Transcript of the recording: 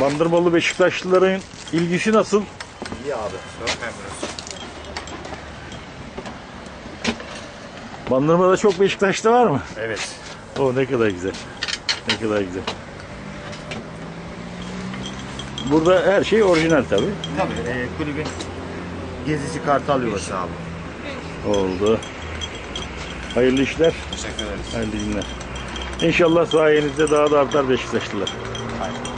Bandırmalı Beşiktaşlıların ilgisi nasıl? İyi abi. Çok memnunuz. Bandırmada çok Beşiktaşlı var mı? Evet. O ne kadar güzel. Ne kadar güzel. Burada her şey orijinal tabii. Tabii e, kulübün gezisi kartal yuvası abi. Oldu. Hayırlı işler, Teşekkür ederiz. hayırlı günler. İnşallah sayenizde daha da artar Beşiktaşlılar. Aynen.